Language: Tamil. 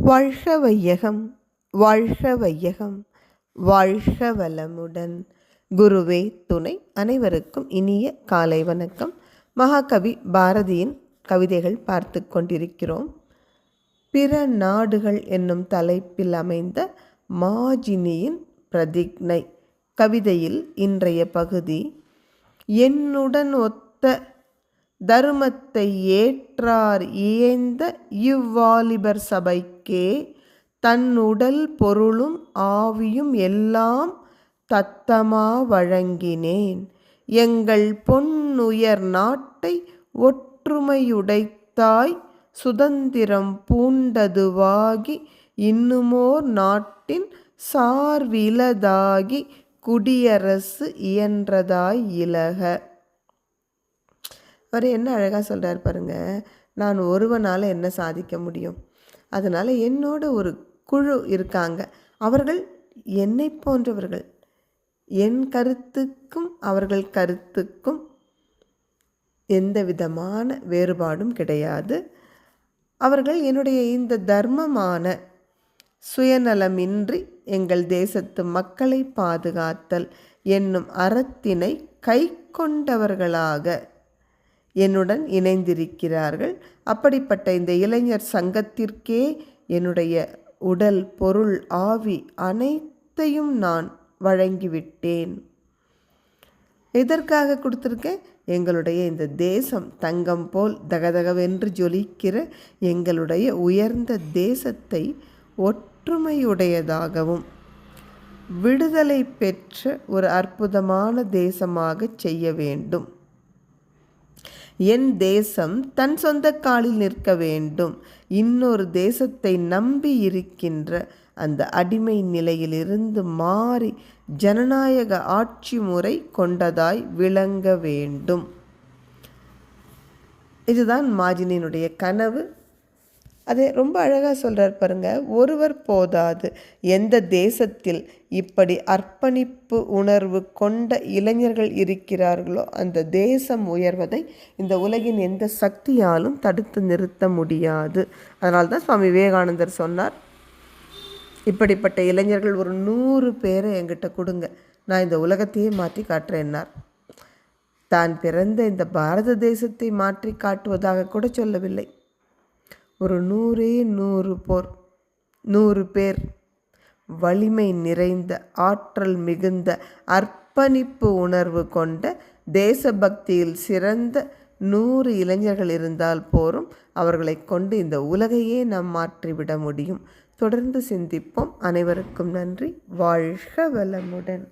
வாழ்க வையகம் வாழ்க வையகம் வாழ்க வளமுடன் குருவே துணை அனைவருக்கும் இனிய காலை வணக்கம். மகாகவி பாரதியின் கவிதைகள் பார்த்து கொண்டிருக்கிறோம். பிற நாடுகள் என்னும் தலைப்பில் அமைந்த மாஜினியின் பிரதிக்னை கவிதையில் இன்றைய பகுதி என்னுடன் ஒத்த தருமத்தை ஏற்றார் இயைந்த இவ்வாலிபர் சபைக்கே தன் உடல் பொருளும் ஆவியும் எல்லாம் தத்தமா வழங்கினேன். எங்கள் பொன்னுயர் நாட்டை ஒற்றுமையுடைத்தாய் சுதந்திரம் பூண்டதுவாகி இன்னுமோர் நாட்டின் சார்விலதாகி குடியரசு இயன்றதாய் இலக. அவர் என்ன அழகாக சொல்கிறார் பாருங்க. நான் ஒருவனால் என்ன சாதிக்க முடியும்? அதனால் என்னோட ஒரு குழு இருக்காங்க. அவர்கள் என்னை போன்றவர்கள். என் கருத்துக்கும் அவர்கள் கருத்துக்கும் எந்த விதமான வேறுபாடும் கிடையாது. அவர்கள் என்னுடைய இந்த தர்மமான சுயநலமின்றி எங்கள் தேசத்து மக்களை பாதுகாத்தல் என்னும் அறத்தினை கை கொண்டவர்களாக என்னுடன் இணைந்திருக்கிறார்கள். அப்படிப்பட்ட இந்த இளைஞர் சங்கத்திற்கே என்னுடைய உடல் பொருள் ஆவி அனைத்தையும் நான் வழங்கிவிட்டேன். எதற்காக கொடுத்துருக்கேன்? எங்களுடைய இந்த தேசம் தங்கம் போல் தகதகவென்று ஜொலிக்கிற எங்களுடைய உயர்ந்த தேசத்தை ஒற்றுமையுடையதாகவும் விடுதலை பெற்ற ஒரு அற்புதமான தேசமாக செய்ய வேண்டும். என் தேசம் தன் சொந்த காலில் நிற்க வேண்டும். இன்னொரு தேசத்தை நம்பி இருக்கின்ற அந்த அடிமை நிலையிலிருந்து மாறி ஜனநாயக ஆட்சி முறை கொண்டதாய் விளங்க வேண்டும். இதுதான் மாஜினியினுடைய கனவு. அதை ரொம்ப அழகாக சொல்கிறார் பாருங்க ஒருவர் போதாது. எந்த தேசத்தில் இப்படி அர்ப்பணிப்பு உணர்வு கொண்ட இளைஞர்கள் இருக்கிறார்களோ அந்த தேசம் உயர்வதை இந்த உலகின் எந்த சக்தியாலும் தடுத்து நிறுத்த முடியாது. அதனால தான் சுவாமி விவேகானந்தர் சொன்னார் இப்படிப்பட்ட இளைஞர்கள் ஒரு நூறு பேரை என்கிட்ட கொடுங்க. நான் இந்த உலகத்தையே மாற்றி காட்டுறேன்னார். தான் பிறந்த இந்த பாரத தேசத்தை மாற்றி காட்டுவதாக கூட சொல்லவில்லை. ஒரு நூறே நூறு போர் நூறு பேர். வலிமை நிறைந்த ஆற்றல் மிகுந்த அர்ப்பணிப்பு உணர்வு கொண்ட தேசபக்தியில் சிறந்த நூறு இளைஞர்கள் இருந்தால் போரும் அவர்களை கொண்டு இந்த உலகையே நாம் மாற்றிவிட முடியும். தொடர்ந்து சிந்திப்போம். அனைவருக்கும் நன்றி. வாழ்க வளமுடன்.